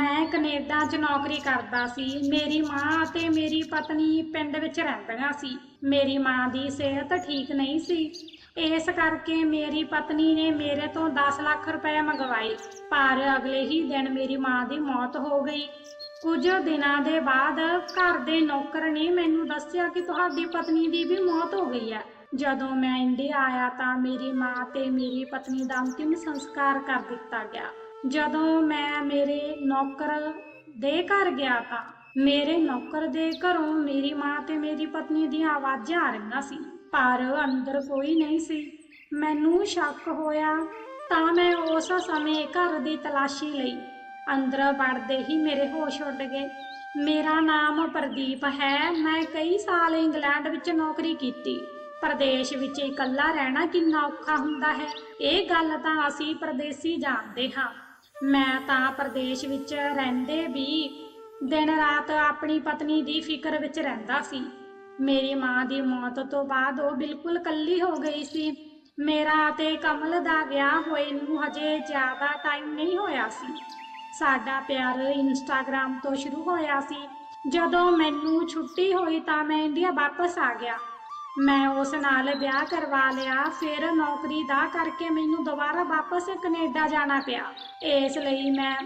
ਮੈਂ ਕੈਨੇਡਾ 'ਚ ਨੌਕਰੀ ਕਰਦਾ ਸੀ। ਮੇਰੀ ਮਾਂ ਅਤੇ ਮੇਰੀ ਪਤਨੀ ਪਿੰਡ ਵਿੱਚ ਰਹਿੰਦੀਆਂ ਸੀ। ਮੇਰੀ ਮਾਂ ਦੀ ਸਿਹਤ ਠੀਕ ਨਹੀਂ ਸੀ। ਇਸ ਕਰਕੇ ਮੇਰੀ ਪਤਨੀ ਨੇ ਮੇਰੇ ਤੋਂ 10 ਲੱਖ ਰੁਪਏ ਮੰਗਵਾਏ। ਪਰ ਅਗਲੇ ਹੀ ਦਿਨ ਮੇਰੀ ਮਾਂ ਦੀ ਮੌਤ ਹੋ ਗਈ। ਕੁਝ ਦਿਨਾਂ ਦੇ ਬਾਅਦ ਘਰ ਦੇ ਨੌਕਰ ਨੇ ਮੈਨੂੰ ਦੱਸਿਆ ਕਿ ਤੁਹਾਡੀ ਪਤਨੀ ਦੀ ਵੀ ਮੌਤ ਹੋ ਗਈ ਹੈ। ਜਦੋਂ ਮੈਂ ਇੰਡੀਆ ਆਇਆ ਤਾਂ ਮੇਰੀ ਮਾਂ ਤੇ ਮੇਰੀ ਪਤਨੀ ਦਾ ਅੰਤਿਮ ਸੰਸਕਾਰ ਕਰ ਦਿੱਤਾ ਗਿਆ। ਜਦੋਂ ਮੈਂ ਮੇਰੇ ਨੌਕਰ ਦੇ ਘਰ ਗਿਆ ਤਾਂ ਮੇਰੇ ਨੌਕਰ ਦੇ ਘਰੋਂ ਮੇਰੀ ਮਾਂ ਤੇ ਮੇਰੀ ਪਤਨੀ ਦੀਆਂ ਆਵਾਜ਼ਾਂ ਆ ਰਹੀਆਂ ਸੀ। ਪਰ ਅੰਦਰ ਕੋਈ ਨਹੀਂ ਸੀ। ਮੈਨੂੰ ਸ਼ੱਕ ਹੋਇਆ ਤਾਂ ਮੈਂ ਉਸ ਸਮੇਂ ਘਰ ਦੀ ਤਲਾਸ਼ੀ ਲਈ ਅੰਦਰ ਵੜਦੇ ਹੀ ਮੇਰੇ ਹੋਸ਼ ਉੱਡ ਗਏ। ਮੇਰਾ ਨਾਮ ਪ੍ਰਦੀਪ ਹੈ। ਮੈਂ ਕਈ ਸਾਲ ਇੰਗਲੈਂਡ ਵਿੱਚ ਨੌਕਰੀ ਕੀਤੀ। ਪ੍ਰਦੇਸ਼ ਵਿੱਚ ਇਕੱਲਾ ਰਹਿਣਾ ਕਿੰਨਾ ਔਖਾ ਹੁੰਦਾ ਹੈ। ਇਹ ਗੱਲ ਤਾਂ ਅਸੀਂ ਪ੍ਰਦੇਸੀ ਜਾਣਦੇ ਹਾਂ। ਮੈਂ ਤਾਂ ਪ੍ਰਦੇਸ਼ ਵਿੱਚ ਰਹਿੰਦੇ ਵੀ ਦਿਨ ਰਾਤ ਆਪਣੀ ਪਤਨੀ ਦੀ ਫਿਕਰ ਵਿੱਚ ਰਹਿੰਦਾ ਸੀ। ਮੇਰੀ ਮਾਂ ਦੀ ਮੌਤ ਤੋਂ ਬਾਅਦ ਉਹ ਬਿਲਕੁਲ ਇਕੱਲੀ ਹੋ ਗਈ ਸੀ। ਮੇਰਾ ਤੇ ਕਮਲ ਦਾ ਵਿਆਹ ਹੋਏ ਨੂੰ ਹਜੇ ਜ਼ਿਆਦਾ ਟਾਈਮ ਨਹੀਂ ਹੋਇਆ ਸੀ। ਸਾਡਾ ਪਿਆਰ ਇੰਸਟਾਗ੍ਰam ਤੋਂ ਸ਼ੁਰੂ ਹੋਇਆ ਸੀ। ਜਦੋਂ ਮੈਨੂੰ ਛੁੱਟੀ ਹੋਈ ਤਾਂ ਮੈਂ ਇੰਡੀਆ ਵਾਪਸ ਆ ਗਿਆ। ਮੈਂ ਉਸ ਨਾਲ ਵਿਆਹ ਕਰਵਾ ਲਿਆ, ਫਿਰ ਨੌਕਰੀ ਦਾ ਕਰਕੇ ਮੈਨੂੰ ਦੁਬਾਰਾ ਵਾਪਸ ਕੈਨੇਡਾ ਜਾਣਾ ਪਿਆ। ਇਸ ਲਈ ਮੈਂ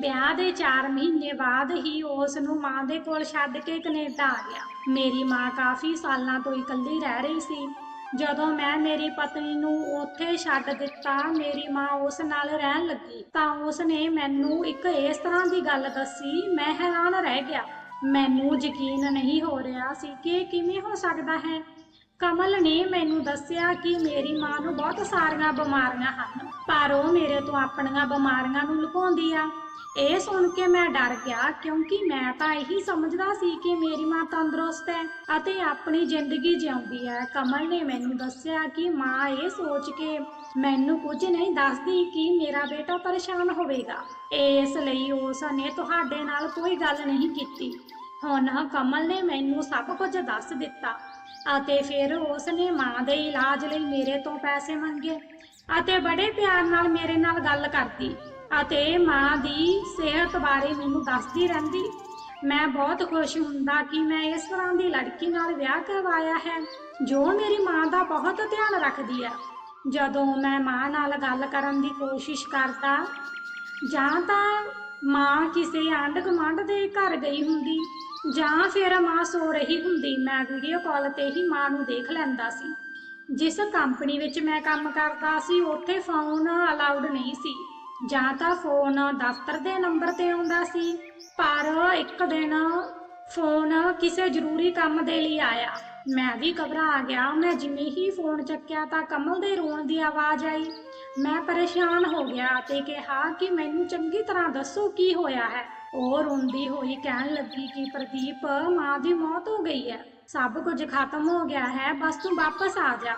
ਵਿਆਹ ਦੇ 4 ਮਹੀਨੇ ਬਾਅਦ ਹੀ ਉਸ ਨੂੰ ਮਾਂ ਦੇ ਕੋਲ ਛੱਡ ਕੇ ਕੈਨੇਡਾ ਆ ਗਿਆ। ਮੇਰੀ ਮਾਂ ਕਾਫੀ ਸਾਲਾਂ ਤੋਂ ਇਕੱਲੀ ਰਹਿ ਰਹੀ ਸੀ। ਜਦੋਂ ਮੈਂ ਮੇਰੀ ਪਤਨੀ ਨੂੰ ਉੱਥੇ ਛੱਡ ਦਿੱਤਾ, ਮੇਰੀ ਮਾਂ ਉਸ ਨਾਲ ਰਹਿਣ ਲੱਗੀ। ਤਾਂ ਉਸ ਨੇ ਮੈਨੂੰ ਇੱਕ ਇਸ ਤਰ੍ਹਾਂ ਦੀ ਗੱਲ ਦੱਸੀ, ਮੈਂ ਹੈਰਾਨ ਰਹਿ ਗਿਆ। ਮੈਨੂੰ ਯਕੀਨ ਨਹੀਂ ਹੋ ਰਿਹਾ ਸੀ ਕਿ ਕਿਵੇਂ ਹੋ ਸਕਦਾ ਹੈ। ਕਮਲ ਨੇ ਮੈਨੂੰ ਦੱਸਿਆ ਕਿ ਮੇਰੀ ਮਾਂ ਨੂੰ ਬਹੁਤ ਸਾਰੀਆਂ ਬਿਮਾਰੀਆਂ ਹਨ, ਪਰ ਉਹ ਮੇਰੇ ਤੋਂ ਆਪਣੀਆਂ ਬਿਮਾਰੀਆਂ ਨੂੰ ਲੁਕਾਉਂਦੀ ਆ। ਇਹ ਸੁਣ ਕੇ ਮੈਂ ਡਰ ਗਿਆ, ਕਿਉਂਕਿ ਮੈਂ ਤਾਂ ਇਹੀ ਸਮਝਦਾ ਸੀ ਕਿ ਮੇਰੀ ਮਾਂ ਤੰਦਰੁਸਤ ਹੈ ਅਤੇ ਆਪਣੀ ਜ਼ਿੰਦਗੀ ਜਿਉਂਦੀ ਹੈ। ਕਮਲ ਨੇ ਮੈਨੂੰ ਦੱਸਿਆ ਕਿ ਮਾਂ ਇਹ ਸੋਚ ਕੇ ਮੈਨੂੰ ਕੁਝ ਨਹੀਂ ਦੱਸਦੀ ਕਿ ਮੇਰਾ ਬੇਟਾ ਪਰੇਸ਼ਾਨ ਹੋਵੇਗਾ। ਇਸ ਲਈ ਉਸ ਨੇ ਤੁਹਾਡੇ ਨਾਲ ਕੋਈ ਗੱਲ ਨਹੀਂ ਕੀਤੀ। ਹੁਣ ਕਮਲ ਨੇ ਮੈਨੂੰ ਸਭ ਕੁਝ ਦੱਸ ਦਿੱਤਾ। ਅਤੇ ਫਿਰ ਉਸ ਨੇ ਮਾਂ ਦੇ ਇਲਾਜ ਲਈ ਮੇਰੇ ਤੋਂ ਪੈਸੇ ਮੰਗੇ ਅਤੇ ਬੜੇ ਪਿਆਰ ਨਾਲ ਮੇਰੇ ਨਾਲ ਗੱਲ ਕਰਦੀ ਅਤੇ ਮਾਂ ਦੀ ਸਿਹਤ ਬਾਰੇ ਮੈਨੂੰ ਦੱਸਦੀ ਰਹਿੰਦੀ। ਮੈਂ ਬਹੁਤ ਖੁਸ਼ ਹੁੰਦਾ ਕਿ ਮੈਂ ਇਸ ਤਰ੍ਹਾਂ ਦੀ ਲੜਕੀ ਨਾਲ ਵਿਆਹ ਕਰਵਾਇਆ ਹੈ, ਜੋ ਮੇਰੀ ਮਾਂ ਦਾ ਬਹੁਤ ਧਿਆਨ ਰੱਖਦੀ ਹੈ। ਜਦੋਂ ਮੈਂ ਮਾਂ ਨਾਲ ਗੱਲ ਕਰਨ ਦੀ ਕੋਸ਼ਿਸ਼ ਕਰਦਾ, ਜਾਂ ਤਾਂ ਮਾਂ ਕਿਸੇ ਆਂਢ ਗੁਆਂਢ ਦੇ ਘਰ ਗਈ ਹੁੰਦੀ ਜਾਂ ਫਿਰ ਮਾਂ ਸੋ ਰਹੀ ਹੁੰਦੀ, ਮੈਂ ਵੀਡੀਓ ਕਾਲ ਤੇ ਹੀ ਮਾਂ ਨੂੰ ਦੇਖ ਲੈਂਦਾ ਸੀ। ਜਿਸ ਕੰਪਨੀ ਵਿੱਚ ਮੈਂ ਕੰਮ ਕਰਦਾ ਸੀ, ਉੱਥੇ ਫੋਨ ਅਲਾਉਡ ਨਹੀਂ ਸੀ। ਜਾਂ ਤਾਂ ਫੋਨ ਦਫ਼ਤਰ ਦੇ ਨੰਬਰ ਤੇ ਆਉਂਦਾ ਸੀ, ਪਰ ਇੱਕ ਦਿਨ ਫੋਨ ਕਿਸੇ ਜ਼ਰੂਰੀ ਕੰਮ ਦੇ ਲਈ ਆਇਆ। ਮੈਂ ਵੀ ਘਬਰਾ ਗਿਆ ਉਹਨੇ ਜਿਵੇਂ ਹੀ ਫੋਨ ਚੱਕਿਆ ਤਾਂ ਕਮਲ ਦੇ ਰੋਣ ਦੀ ਆਵਾਜ਼ ਆਈ। ਮੈਂ ਪਰੇਸ਼ਾਨ ਹੋ ਗਿਆ ਤੇ ਕਿਹਾ ਕਿ ਮੈਨੂੰ ਚੰਗੀ ਤਰ੍ਹਾਂ ਦੱਸੋ ਕੀ ਹੋਇਆ ਹੈ। ਉਹ ਰੋਂਦੀ ਹੋਈ ਕਹਿਣ ਲੱਗੀ ਕਿ ਪ੍ਰਦੀਪ, ਮਾਂ ਦੀ ਮੌਤ ਹੋ ਗਈ ਹੈ। ਸਭ ਕੁਝ ਖਤਮ ਹੋ ਗਿਆ ਹੈ, ਬਸ ਤੂੰ ਵਾਪਸ ਆ ਜਾ।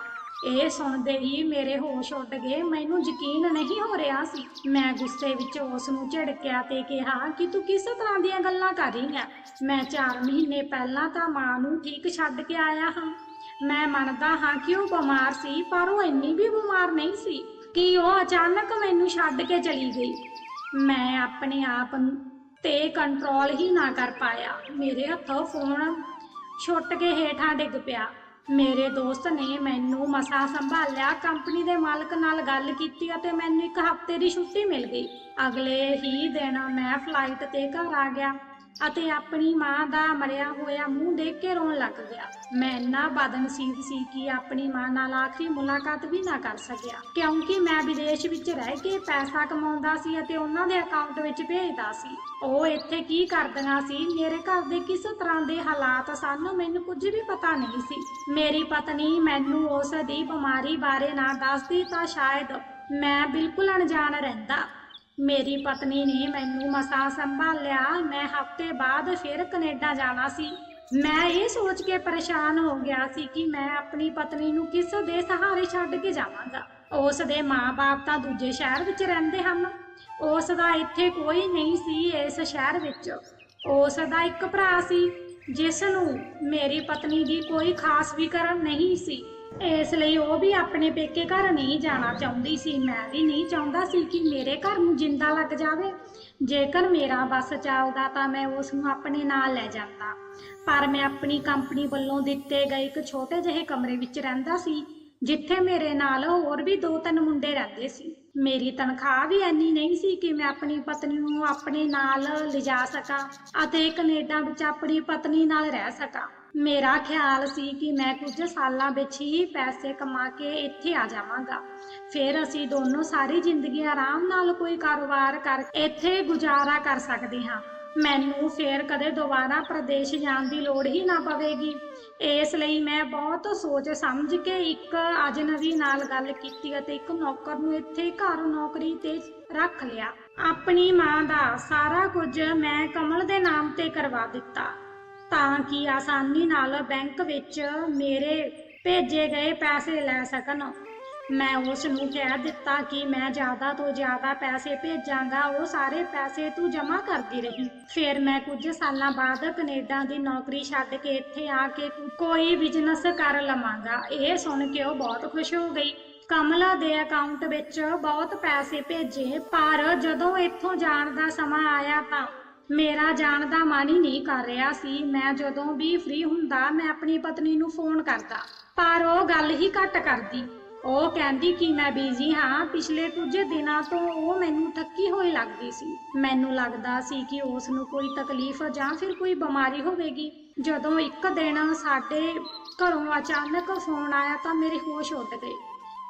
ਇਹ ਸੁਣਦੇ ਹੀ ਮੇਰੇ ਹੋਸ਼ ਉੱਡ ਗਏ। ਮੈਨੂੰ ਯਕੀਨ ਨਹੀਂ ਹੋ ਰਿਹਾ ਸੀ। ਮੈਂ ਗੁੱਸੇ ਵਿੱਚ ਉਸ ਨੂੰ ਝਿੜਕਿਆ ਤੇ ਕਿਹਾ ਕਿ ਤੂੰ ਕਿਸ ਤਰ੍ਹਾਂ ਦੀਆਂ ਗੱਲਾਂ ਕਰ ਰਹੀ ਹੈ? ਮੈਂ 4 ਮਹੀਨੇ ਪਹਿਲਾਂ ਤਾਂ ਮਾਂ ਨੂੰ ਠੀਕ ਛੱਡ ਕੇ ਆਇਆ ਹਾਂ। ਮੈਂ ਮੰਨਦਾ ਹਾਂ ਕਿ ਉਹ ਬਿਮਾਰ ਸੀ, ਪਰ ਉਹ ਇੰਨੀ ਵੀ ਬਿਮਾਰ ਨਹੀਂ ਸੀ ਕਿ ਉਹ ਅਚਾਨਕ ਮੈਨੂੰ ਛੱਡ ਕੇ ਚਲੀ ਗਈ। ਮੈਂ ਆਪਣੇ ਆਪ ਤੇ ਕੰਟਰੋਲ ਹੀ ਨਾ ਕਰ ਪਾਇਆ। ਮੇਰੇ ਹੱਥੋਂ ਫੋਨ ਛੁੱਟ ਕੇ ਹੇਠਾਂ ਡਿੱਗ ਪਿਆ। ਮੇਰੇ ਦੋਸਤ ਨੇ ਮੈਨੂੰ ਮਸਾ ਸੰਭਾਲਿਆ ਕੰਪਨੀ ਦੇ ਮਾਲਕ ਨਾਲ ਗੱਲ ਕੀਤੀ ਅਤੇ ਮੈਨੂੰ ਇੱਕ ਹਫ਼ਤੇ ਦੀ ਛੁੱਟੀ ਮਿਲ ਗਈ। ਅਗਲੇ ਹੀ ਦਿਨ ਮੈਂ ਫਲਾਈਟ ਤੇ ਘਰ ਆ ਗਿਆ। ਅਤੇ ਆਪਣੀ ਮਾਂ ਦਾ ਮਰਿਆ ਹੋਇਆ ਮੂੰਹ ਦੇਖ ਕੇ ਰੋਣ ਲੱਗ ਗਿਆ। ਮੈਂ ਇੰਨਾ ਬਦਨਸੀਬ ਸੀ ਕਿ ਆਪਣੀ ਮਾਂ ਨਾਲ ਆਖਰੀ ਮੁਲਾਕਾਤ ਵੀ ਨਾ ਕਰ ਸਕਿਆ। ਕਿਉਂਕਿ ਮੈਂ ਵਿਦੇਸ਼ ਵਿੱਚ ਰਹਿ ਕੇ ਪੈਸਾ ਕਮਾਉਂਦਾ ਸੀ ਅਤੇ ਉਹਨਾਂ ਦੇ ਅਕਾਊਂਟ ਵਿੱਚ ਭੇਜਦਾ ਸੀ। ਉਹ ਇੱਥੇ ਕੀ ਕਰਦੀਆਂ ਸੀ? ਮੇਰੇ ਘਰ ਦੇ ਕਿਸ ਤਰ੍ਹਾਂ ਦੇ ਹਾਲਾਤ ਸਨ? ਮੈਨੂੰ ਕੁਝ ਵੀ ਪਤਾ ਨਹੀਂ ਸੀ। ਮੇਰੀ ਪਤਨੀ ਮੈਨੂੰ ਉਸ ਦੀ ਬਿਮਾਰੀ ਬਾਰੇ ਨਾ ਦੱਸਦੀ ਤਾਂ ਸ਼ਾਇਦ ਮੈਂ ਬਿਲਕੁਲ ਅਣਜਾਣ ਰਹਿੰਦਾ। ਮੇਰੀ ਪਤਨੀ ਨੇ ਮੈਨੂੰ ਮਸਾਂ ਸੰਭਾਲਿਆ। ਮੈਂ ਹਫ਼ਤੇ ਬਾਅਦ ਫਿਰ ਕੈਨੇਡਾ ਜਾਣਾ ਸੀ। ਮੈਂ ਇਹ ਸੋਚ ਕੇ ਪਰੇਸ਼ਾਨ ਹੋ ਗਿਆ ਸੀ ਕਿ ਮੈਂ ਆਪਣੀ ਪਤਨੀ ਨੂੰ ਕਿਸ ਦੇ ਸਹਾਰੇ ਛੱਡ ਕੇ ਜਾਵਾਂਗਾ। ਉਸ ਦੇ ਮਾਪੇ ਤਾਂ ਦੂਜੇ ਸ਼ਹਿਰ ਵਿੱਚ ਰਹਿੰਦੇ ਹਨ। ਉਸ ਦਾ ਇੱਥੇ ਕੋਈ ਨਹੀਂ ਸੀ ਇਸ ਸ਼ਹਿਰ ਵਿੱਚ। ਉਸ ਦਾ ਇੱਕ ਭਰਾ ਸੀ। ਜਿਸ ਨੂੰ ਮੇਰੀ ਪਤਨੀ ਦੀ ਕੋਈ ਖਾਸ ਫਿਕਰ ਨਹੀਂ ਸੀ, ਇਸ ਲਈ ਉਹ ਵੀ ਆਪਣੇ ਪੇਕੇ ਘਰ ਨਹੀਂ ਜਾਣਾ ਚਾਹੁੰਦੀ ਸੀ। ਮੈਂ ਵੀ ਨਹੀਂ ਚਾਹੁੰਦਾ ਸੀ ਕਿ ਮੇਰੇ ਘਰ ਨੂੰ ਜਿੰਦਾ ਲੱਗ ਜਾਵੇ। ਜੇਕਰ ਮੇਰਾ ਬੱਸ ਚੱਲਦਾ ਤਾਂ ਮੈਂ ਉਸ ਨੂੰ ਆਪਣੇ ਨਾਲ ਲੈ ਜਾਂਦਾ। ਪਰ ਮੈਂ ਆਪਣੀ ਕੰਪਨੀ ਵੱਲੋਂ ਦਿੱਤੇ ਗਏ ਇੱਕ ਛੋਟੇ ਜਿਹੇ ਕਮਰੇ ਵਿੱਚ ਰਹਿੰਦਾ ਸੀ, ਜਿੱਥੇ ਮੇਰੇ ਨਾਲ ਹੋਰ ਵੀ ਦੋ ਤਿੰਨ ਮੁੰਡੇ ਰਹਿੰਦੇ ਸੀ। ਮੇਰੀ ਤਨਖਾਹ ਵੀ ਇੰਨੀ ਨਹੀਂ ਸੀ ਕਿ ਮੈਂ ਆਪਣੀ ਪਤਨੀ ਨੂੰ ਆਪਣੇ ਨਾਲ ਲਿਜਾ ਸਕਾਂ ਅਤੇ ਕੈਨੇਡਾ ਵਿੱਚ ਆਪਣੀ ਪਤਨੀ ਨਾਲ ਰਹਿ ਸਕਾਂ। ਮੇਰਾ ਖਿਆਲ ਸੀ ਕਿ ਮੈਂ ਕੁਝ ਸਾਲਾਂ ਵਿੱਚ ਹੀ ਪੈਸੇ ਕਮਾ ਕੇ ਇੱਥੇ ਆ ਜਾਵਾਂਗਾ। ਫਿਰ ਅਸੀਂ ਦੋਨੋਂ ਸਾਰੀ ਜ਼ਿੰਦਗੀ ਆਰਾਮ ਨਾਲ ਕੋਈ ਕਾਰੋਬਾਰ ਕਰ ਇੱਥੇ ਗੁਜ਼ਾਰਾ ਕਰ ਸਕਦੇ ਹਾਂ। ਮੈਨੂੰ ਫੇਰ ਕਦੇ ਦੁਬਾਰਾ ਪ੍ਰਦੇਸ਼ ਜਾਣ ਦੀ ਲੋੜ ਹੀ ਨਾ ਪਵੇਗੀ। ਇਸ ਲਈ ਮੈਂ ਬਹੁਤ ਸੋਚ ਸਮਝ ਕੇ ਇੱਕ ਅਜਨਬੀ ਨਾਲ ਗੱਲ ਕੀਤੀ ਅਤੇ ਇੱਕ ਨੌਕਰ ਨੂੰ ਇੱਥੇ ਘਰ ਨੌਕਰੀ ਤੇ ਰੱਖ ਲਿਆ। ਆਪਣੀ ਮਾਂ ਦਾ ਸਾਰਾ ਕੁਝ ਮੈਂ ਕਮਲ ਦੇ ਨਾਮ ਤੇ ਕਰਵਾ ਦਿੱਤਾ। ਤਾਂ ਕਿ ਆਸਾਨੀ ਨਾਲ ਬੈਂਕ ਵਿੱਚ ਮੇਰੇ ਭੇਜੇ ਗਏ ਪੈਸੇ ਲੈ ਸਕਣ। ਮੈਂ ਉਸ ਨੂੰ ਕਹਿ ਦਿੱਤਾ ਕਿ ਮੈਂ ਜ਼ਿਆਦਾ ਤੋਂ ਜ਼ਿਆਦਾ ਪੈਸੇ ਭੇਜਾਂਗਾ, ਉਹ ਸਾਰੇ ਪੈਸੇ ਤੂੰ ਜਮ੍ਹਾਂ ਕਰਦੀ ਰਹੀ। ਫਿਰ ਮੈਂ ਕੁਝ ਸਾਲਾਂ ਬਾਅਦ ਕੈਨੇਡਾ ਦੀ ਨੌਕਰੀ ਛੱਡ ਕੇ ਇੱਥੇ ਆ ਕੇ ਕੋਈ ਬਿਜ਼ਨਸ ਕਰ ਲਵਾਂਗਾ। ਇਹ ਸੁਣ ਕੇ ਉਹ ਬਹੁਤ ਖੁਸ਼ ਹੋ ਗਈ। ਕਮਲਾ ਦੇ ਅਕਾਊਂਟ ਵਿੱਚ ਬਹੁਤ ਪੈਸੇ ਭੇਜੇ, ਪਰ ਜਦੋਂ ਇੱਥੋਂ ਜਾਣ ਦਾ ਸਮਾਂ ਆਇਆ ਤਾਂ ਮੇਰਾ ਜਾਣ ਦਾ ਮਨ ਹੀ ਨਹੀਂ ਕਰ ਰਿਹਾ ਸੀ। ਮੈਂ ਜਦੋਂ ਵੀ ਫ੍ਰੀ ਹੁੰਦਾ, ਮੈਂ ਆਪਣੀ ਪਤਨੀ ਨੂੰ ਫੋਨ ਕਰਦਾ, ਪਰ ਉਹ ਗੱਲ ਹੀ ਘੱਟ ਕਰਦੀ। ਉਹ ਕਹਿੰਦੀ ਕਿ ਮੈਂ ਬਿਜ਼ੀ ਹਾਂ। ਪਿਛਲੇ ਕੁਝ ਦਿਨਾਂ ਤੋਂ ਉਹ ਮੈਨੂੰ ਥੱਕੀ ਹੋਈ ਲੱਗਦੀ ਸੀ। ਮੈਨੂੰ ਲੱਗਦਾ ਸੀ ਕਿ ਉਸ ਨੂੰ ਕੋਈ ਤਕਲੀਫ ਜਾਂ ਫਿਰ ਕੋਈ ਬਿਮਾਰੀ ਹੋਵੇਗੀ। ਜਦੋਂ ਇੱਕ ਦਿਨ ਸਾਡੇ ਘਰੋਂ ਅਚਾਨਕ ਫੋਨ ਆਇਆ ਤਾਂ ਮੇਰੇ ਹੋਸ਼ ਉੱਡ ਗਏ।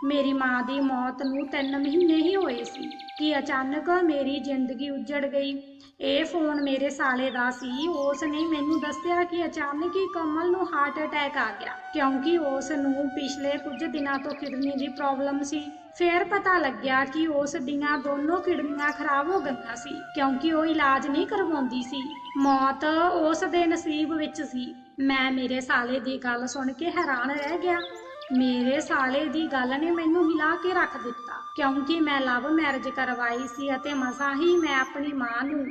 ਮੇਰੀ ਮਾਂ ਦੀ ਮੌਤ ਨੂੰ 3 ਮਹੀਨੇ ਹੀ ਹੋਏ ਸੀ ਕਿ ਅਚਾਨਕ ਮੇਰੀ ਜ਼ਿੰਦਗੀ ਉਜੜ ਗਈ। ਇਹ ਫੋਨ ਮੇਰੇ ਸਾਲੇ ਦਾ ਸੀ। ਉਸ ਨੇ ਮੈਨੂੰ ਦੱਸਿਆ ਕਿ ਅਚਾਨਕ ਹੀ ਕਮਲ ਨੂੰ ਹਾਰਟ ਅਟੈਕ ਆ ਗਿਆ, ਕਿਉਂਕਿ ਉਸ ਨੂੰ ਪਿਛਲੇ ਕੁਝ ਦਿਨਾਂ ਤੋਂ ਕਿਡਨੀ ਦੀ ਪ੍ਰੋਬਲਮ ਸੀ। ਫਿਰ ਪਤਾ ਲੱਗਿਆ ਕਿ ਉਸ ਦੀਆਂ ਦੋਨੋਂ ਕਿਡਨੀਆਂ ਖਰਾਬ ਹੋ ਗਈਆਂ ਸੀ, ਕਿਉਂਕਿ ਉਹ ਇਲਾਜ ਨਹੀਂ ਕਰਵਾਉਂਦੀ ਸੀ। ਮੌਤ ਉਸ ਦੇ ਨਸੀਬ ਵਿੱਚ ਸੀ। ਮੈਂ ਮੇਰੇ ਸਾਲੇ ਦੀ ਗੱਲ ਸੁਣ ਕੇ ਹੈਰਾਨ ਰਹਿ ਗਿਆ। ਮੇਰੇ ਸਾਲੇ ਦੀ ਗੱਲ ਨੇ ਮੈਨੂੰ ਹਿਲਾ ਕੇ ਰੱਖ ਦਿੱਤਾ। ਕਿਉਂਕਿ ਮੈਂ ਲਵ ਮੈਰਿਜ ਕਰਵਾਈ ਸੀ ਅਤੇ ਮਸਾਂ ਹੀ ਮੈਂ ਆਪਣੀ ਮਾਂ ਨੂੰ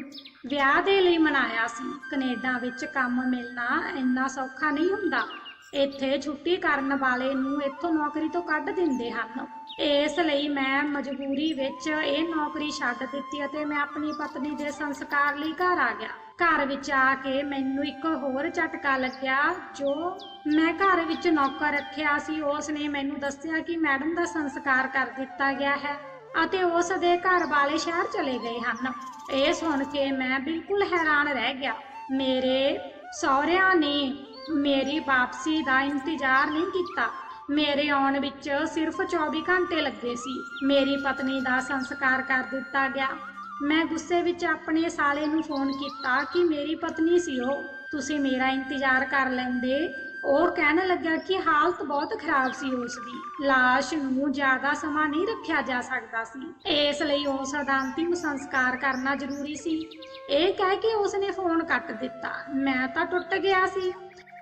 ਵਿਆਹ ਦੇ ਲਈ ਮਨਾਇਆ ਸੀ। ਕੈਨੇਡਾ ਵਿੱਚ ਕੰਮ ਮਿਲਣਾ ਇੰਨਾ ਸੌਖਾ ਨਹੀਂ ਹੁੰਦਾ। ਇੱਥੇ ਛੁੱਟੀ ਕਰਨ ਵਾਲੇ ਨੂੰ ਇੱਥੋਂ ਨੌਕਰੀ ਤੋਂ ਕੱਢ ਦਿੰਦੇ ਹਨ। ਇਸ ਲਈ ਮੈਂ ਮਜਬੂਰੀ ਵਿੱਚ ਇਹ ਨੌਕਰੀ ਛੱਡ ਦਿੱਤੀ ਅਤੇ ਮੈਂ ਆਪਣੀ ਪਤਨੀ ਦੇ ਸੰਸਕਾਰ ਲਈ ਘਰ ਆ ਗਿਆ। ਘਰ ਵਿੱਚ ਆ ਕੇ ਮੈਨੂੰ ਇੱਕ ਹੋਰ ਝਟਕਾ ਲੱਗਿਆ, ਜੋ ਮੈਂ ਘਰ ਵਿੱਚ ਨੌਕਰ ਰੱਖਿਆ ਸੀ। ਉਸ ਨੇ ਮੈਨੂੰ ਦੱਸਿਆ ਕਿ ਮੈਡਮ ਦਾ ਸੰਸਕਾਰ ਕਰ ਦਿੱਤਾ ਗਿਆ ਹੈ ਅਤੇ ਉਸ ਦੇ ਘਰ ਵਾਲੇ ਸ਼ਹਿਰ ਚਲੇ ਗਏ ਹਨ। ਇਹ ਸੁਣ ਕੇ ਮੈਂ ਬਿਲਕੁਲ ਹੈਰਾਨ ਰਹਿ ਗਿਆ। ਮੇਰੇ ਸਹੁਰਿਆਂ ਨੇ ਮੇਰੀ ਵਾਪਸੀ ਦਾ ਇੰਤਜ਼ਾਰ ਨਹੀਂ ਕੀਤਾ। ਮੇਰੇ ਆਉਣ ਵਿੱਚ ਸਿਰਫ 24 ਘੰਟੇ ਲੱਗੇ ਸੀ। ਮੇਰੀ ਪਤਨੀ ਦਾ ਸੰਸਕਾਰ ਕਰ ਦਿੱਤਾ ਗਿਆ। ਮੈਂ ਗੁੱਸੇ ਵਿੱਚ ਆਪਣੇ ਸਾਲੇ ਨੂੰ ਫੋਨ ਕੀਤਾ ਕਿ ਮੇਰੀ ਪਤਨੀ ਸੀ ਉਹ, ਤੁਸੀਂ ਮੇਰਾ ਇੰਤਜ਼ਾਰ ਕਰ ਲੈਂਦੇ। ਉਹ ਕਹਿਣ ਲੱਗਾ ਕਿ ਹਾਲਤ ਬਹੁਤ ਖਰਾਬ ਸੀ ਉਸ ਦੀ লাশ ਨੂੰ ਜ਼ਿਆਦਾ ਸਮਾਂ ਨਹੀਂ ਰੱਖਿਆ ਜਾ ਸਕਦਾ ਸੀ। ਇਸ ਲਈ ਉਸ ਦਾ ਅੰਤਿਮ ਸੰਸਕਾਰ ਕਰਨਾ ਜ਼ਰੂਰੀ ਸੀ। ਇਹ ਕਹਿ ਕੇ ਉਸ ਨੇ ਫੋਨ ਕੱਟ ਦਿੱਤਾ। ਮੈਂ ਤਾਂ ਟੁੱਟ ਗਿਆ ਸੀ।